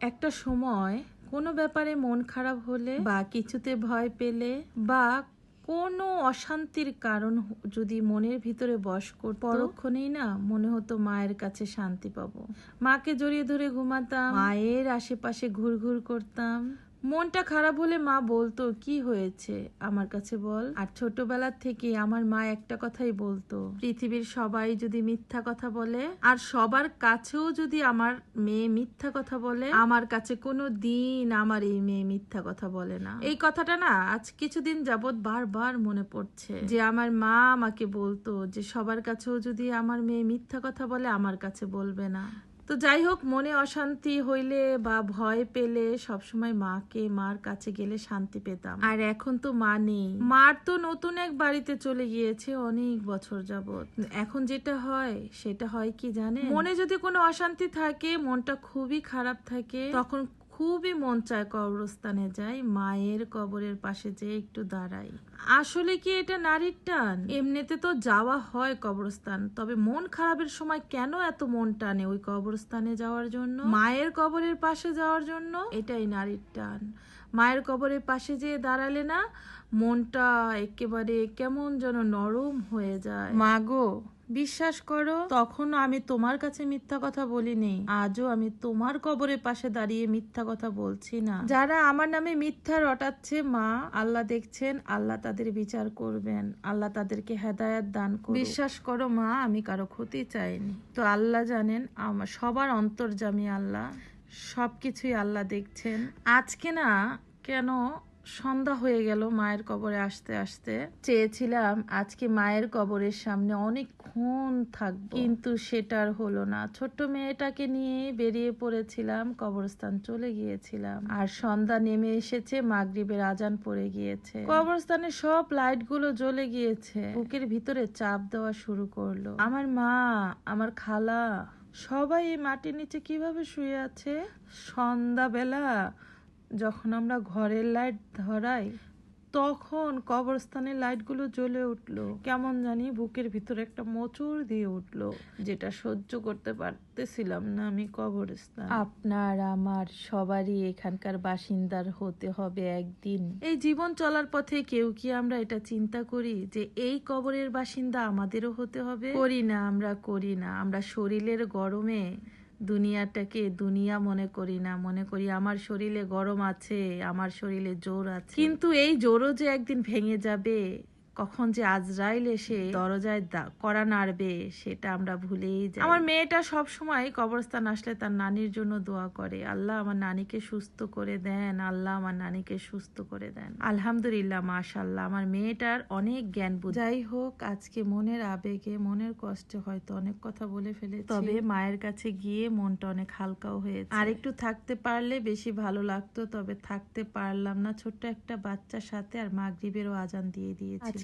একটা সময় কোনো ব্যাপারে মন খারাপ হলে বা কিছুতে ভয় পেলে বা কোনো অশান্তির কারণ যদি মনের ভিতরে বস করত, পরক্ষণেই না মনে হতো মায়ের কাছে শান্তি পাবো। মাকে জড়িয়ে ধরে ঘুমাতাম, মায়ের আশেপাশে ঘুরঘুর করতাম মনটা খারাপ হলে মা বলতো, কি হয়েছে? আমার কাছে বল। আর ছোটবেলা থেকে আমার মা একটা কথাই বলতো, পৃথিবীর সবাই যদি মিথ্যা কথা বলে, আর সবার কাছেও যদি আমার মেয়ে মিথ্যা কথা বলে, আমার কাছে কোনো দিন আমার এই মেয়ে মিথ্যা কথা বলে না। এই কথাটা না আজ কিছুদিন যাবত বারবার মনে পড়ছে যে আমার মা আমাকে বলতো যে সবার কাছেও যদি আমার মেয়ে মিথ্যা কথা বলে, আমার কাছে বলবে না। তো যাই হোক, মনে অশান্তি হইলে বা ভয় পেলে সবসময় মাকে, মার কাছে গেলে শান্তি পেতাম। আর এখন তো মা নেই। মার তো নতুন এক বাড়িতে চলে গিয়েছে অনেক বছর যাবত এখন যেটা হয়, সেটা হয় কি জানে মনে যদি কোনো অশান্তি থাকে, মনটা খুবই খারাপ থাকে, তখন খুবই মন চায় কবরস্থানে যাই, মায়ের কবরের পাশে যেয়ে একটু দাঁড়াই। আসলে কি এটা নারীর টান? এমনিতে তো যাওয়া হয় কবরস্থান, তবে মন খারাপের সময় কেন এত মন টানে ওই কবরস্থানে যাওয়ার জন্য? মায়ের কবরের পাশে যাওয়ার জন্য এটাই নারীর টান। মায়ের কবরের পাশে যেয়ে দাঁড়ালে না মনটা একেবারে কেমন যেন নরম হয়ে যায়। মাগো বিশ্বাস করো তখন আমি তোমার কাছে মিথ্যা কথা বলিনি। আজও আমি তোমার কবরের পাশে দাঁড়িয়ে মিথ্যা কথা বলছি না। যারা আমার নামে মিথ্যা রটাচ্ছে, মা, আল্লাহ দেখছেন, আল্লাহ তাদের বিচার করবেন। আল্লাহ তাদেরকে হেদায়াত দান বিশ্বাস করো, মা, আমি কারও ক্ষতি চাইনি। তো আল্লাহ জানেন, আমার সবার অন্তর্জামী আল্লাহ। সবকিছুই আল্লাহ দেখছেন। আজকে না, কেন সন্ধ্যা হয়ে গেল মায়ের কবরে আসতে আসতে। চেয়েছিলাম আজকে মায়ের কবরের সামনে অনেকক্ষণ থাকব। কিন্তু সেটার হলো না। ছোট্ট মেয়েটাকে নিয়ে বেরিয়ে পড়েছিলাম, কবরস্থান চলে গিয়েছিলাম। আর সন্ধ্যা নেমে এসেছে, মাগরিবের আজান পড়ে গিয়েছে। কবরস্থানে সব লাইটগুলো জ্বলে গিয়েছে। বুকের ভিতরে চাপ দেওয়া শুরু করল। আমার মা, আমার খালা, সবাই এই মাটির নিচে কীভাবে শুয়ে আছে? সন্ধ্যাবেলা যখন আমরা ঘরের লাইট ধরাই তখন কবরস্থানের লাইটগুলো জ্বলে উঠল। কেমন জানি বুকের ভিতরে একটা মোচড় দিয়ে উঠল যেটা সহ্য করতে পারতেছিলাম না আমি কবরস্থান। আপনার আমার সবারই এখানকার বাসিন্দার হতে হবে একদিন। এই জীবন চলার পথে কেউ কি আমরা এটা চিন্তা করি যে এই কবরের বাসিন্দা আমাদেরও হতে হবে? করি না আমরা করি না। আমরা শরীরের গরমে দুনিয়াটাকে দুনিয়া মনে করি না। মনে করি আমার শরীরে গরম আছে, আমার শরীরে জোর আছে। কিন্তু এই জোরও যে একদিন ভেঙে যাবে কখন যে আজরাইল এসে দরজায় দা- কড়া নাড়বে সেটা আমরা ভুলেই যাই। আমার মেয়েটা সব সময় কবরস্থান আসলে তার নানির জন্য দোয়া করে। আল্লাহ আমার নানিকে সুস্থ করে দেন আল্লাহ আমার নানিকে সুস্থ করে দেন। আলহামদুলিল্লাহ মাশাল্লাহ আমার মেয়েটার অনেক জ্ঞান বুঝ যাই হোক আজকে মনের আবেগে মনের কষ্টে হয়তো অনেক কথা বলে ফেলে তবে মায়ের কাছে গিয়ে মনটা অনেক হালকাও হয়েছে। আর একটু থাকতে পারলে বেশি ভালো লাগতো তবে থাকতে পারলাম না। ছোট্ট একটা বাচ্চার সাথে আর মাগরিবেরও আজান দিয়ে দিয়েছিল